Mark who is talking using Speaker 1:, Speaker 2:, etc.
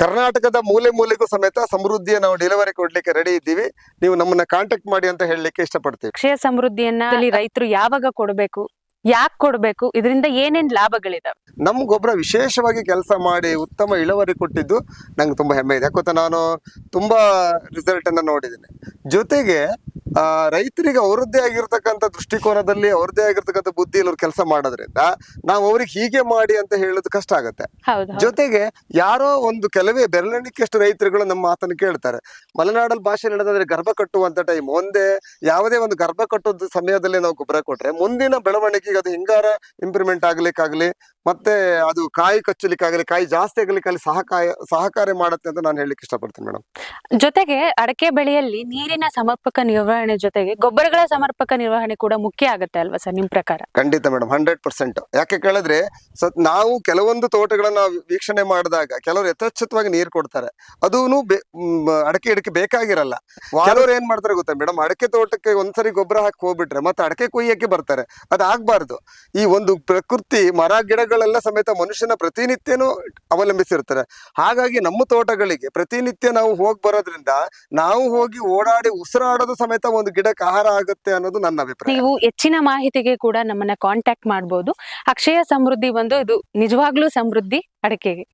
Speaker 1: ಕರ್ನಾಟಕದ ಮೂಲೆ ಮೂಲೆಗೂ ಸಮೇತ ಸಮೃದ್ಧಿಯ ನಾವು ಡೆಲಿವರಿ ಕೊಡ್ಲಿಕ್ಕೆ ರೆಡಿ ಇದ್ದೀವಿ. ನೀವು ನಮ್ಮನ್ನ ಕಾಂಟ್ಯಾಕ್ಟ್ ಮಾಡಿ ಅಂತ ಹೇಳಲಿಕ್ಕೆ ಇಷ್ಟಪಡ್ತೀವಿ.
Speaker 2: ಕ್ಷಯ ಸಮೃದ್ಧಿಯನ್ನ ರೈತರು ಯಾವಾಗ ಕೊಡಬೇಕು ಯಾಕೆ ಕೊಡಬೇಕು ಇದರಿಂದ ಏನೇನ್ ಲಾಭಗಳಿದಾವೆ?
Speaker 1: ನಮ್ಮ ಗೊಬ್ಬರ ವಿಶೇಷವಾಗಿ ಕೆಲಸ ಮಾಡಿ ಉತ್ತಮ ಇಳುವರಿ ಕೊಟ್ಟಿದ್ದು ನಂಗೆ ತುಂಬಾ ಹೆಮ್ಮೆ ಇದೆ. ಯಾಕೊತ್ತ ನಾನು ತುಂಬಾ ರಿಸಲ್ಟ್ ಅನ್ನ ನೋಡಿದ್ದೀನಿ. ಜೊತೆಗೆ ಆ, ರೈತರಿಗೆ ಅವರದ್ದೇ ಆಗಿರ್ತಕ್ಕಂಥ ದೃಷ್ಟಿಕೋನದಲ್ಲಿ ಅವ್ರದ್ದೇ ಆಗಿರ್ತಕ್ಕಂಥ ಬುದ್ಧಿಯಲ್ಲಿ ಅವ್ರು ಕೆಲಸ ಮಾಡೋದ್ರಿಂದ ನಾವು ಅವ್ರಿಗೆ ಹೀಗೆ ಮಾಡಿ ಅಂತ ಹೇಳೋದು ಕಷ್ಟ ಆಗುತ್ತೆ. ಜೊತೆಗೆ ಯಾರೋ ಒಂದು ಕೆಲವೇ ಬೆರಳೆಣಿಕೆಯಷ್ಟು ರೈತರುಗಳು ನಮ್ಮ ಮಾತನ್ನು ಕೇಳ್ತಾರೆ. ಮಲೆನಾಡಲ್ಲಿ ಭಾಷೆ ಹೇಳೋದಾದ್ರೆ ಗರ್ಭ ಕಟ್ಟುವಂತ ಟೈಮ್ ಒಂದೇ ಯಾವುದೇ ಒಂದು ಗರ್ಭ ಕಟ್ಟುವ ಸಮಯದಲ್ಲಿ ನಾವು ಗೊಬ್ಬರ ಕೊಟ್ರೆ ಮುಂದಿನ ಬೆಳವಣಿಗೆಗೆ ಅದು ಹಿಂಗಾರ ಇಂಪ್ರೂವ್ಮೆಂಟ್ ಆಗ್ಲಿಕ್ಕಾಗ್ಲಿ ಮತ್ತೆ ಅದು ಕಾಯಿ ಕಚ್ಚಲಿಕ್ಕಾಗಲಿ ಕಾಯಿ ಜಾಸ್ತಿ ಆಗ್ಲಿಕ್ಕಾಗಲಿ ಸಹಕಾಯ ಸಹಕಾರಿ ಮಾಡುತ್ತೆ ಅಂತ ನಾನು ಹೇಳಲಿಕ್ಕೆ ಇಷ್ಟಪಡ್ತೀನಿ ಮೇಡಮ್
Speaker 2: ಜೊತೆಗೆ ಅಡಕೆ ಬೆಳೆಯಲ್ಲಿ ನೀರಿನ ಸಮರ್ಪಕ ನಿರ್ವಹಣೆ ಜೊತೆಗೆ ಗೊಬ್ಬರಗಳ ಸಮರ್ಪಕ ನಿರ್ವಹಣೆ ಕೂಡ ಮುಖ್ಯ ಆಗುತ್ತೆ ಅಲ್ವಾ ಸರ್ ನಿಮ್ ಪ್ರಕಾರ?
Speaker 1: ಖಂಡಿತ ಮೇಡಮ್ ಹಂಡ್ರೆಡ್ ಪರ್ಸೆಂಟ್. ಯಾಕೆ ಕೇಳಿದ್ರೆ ನಾವು ಕೆಲವೊಂದು ತೋಟಗಳನ್ನ ವೀಕ್ಷಣೆ ಮಾಡಿದಾಗ ಕೆಲವರು ಯಥೇಚ್ಛವಾಗಿ ನೀರು ಕೊಡ್ತಾರೆ. ಅದೂ ಅಡಕೆ ಇಡಕ್ಕೆ ಬೇಕಾಗಿರಲ್ಲ. ಕೆಲವ್ರು ಏನ್ ಮಾಡ್ತಾರೆ ಗೊತ್ತಾ ಮೇಡಮ್ ಅಡಕೆ ತೋಟಕ್ಕೆ ಒಂದ್ಸರಿ ಗೊಬ್ಬರ ಹಾಕಿ ಹೋಗ್ಬಿಟ್ರೆ ಮತ್ತೆ ಅಡಕೆ ಕೊಯ್ಯಕ್ಕೆ ಬರ್ತಾರೆ. ಅದಾಗಬಾರ್ದು. ಈ ಒಂದು ಪ್ರಕೃತಿ ಮರ ಗಿಡಗಳೆಲ್ಲ ಸಮೇತ ಮನುಷ್ಯನ ಪ್ರತಿನಿತ್ಯನೂ ಅವಲಂಬಿಸಿರ್ತಾರೆ ಹಾಗಾಗಿ ನಮ್ಮ ತೋಟಗಳಿಗೆ ಪ್ರತಿನಿತ್ಯ ನಾವು ಹೋಗಿ ಬರೋದ್ರಿಂದ ನಾವು ಹೋಗಿ ಓಡಾಡಿ ಉಸಿರಾಡೋದು ಸಮೇತ ಒಂದು ಗಿಡಕ್ಕೆ ಆಹಾರ ಆಗುತ್ತೆ ಅನ್ನೋದು ನನ್ನ ಅಭಿಪ್ರಾಯ.
Speaker 2: ನೀವು ಹೆಚ್ಚಿನ ಮಾಹಿತಿಗೆ ಕೂಡ ನಮ್ಮನ್ನ ಕಾಂಟ್ಯಾಕ್ಟ್ ಮಾಡಬಹುದು ಅಕ್ಷಯ ಸಮೃದ್ಧಿ ಒಂದು, ಇದು ನಿಜವಾಗ್ಲೂ ಸಮೃದ್ಧಿ ಅಡಕೆಗೆ.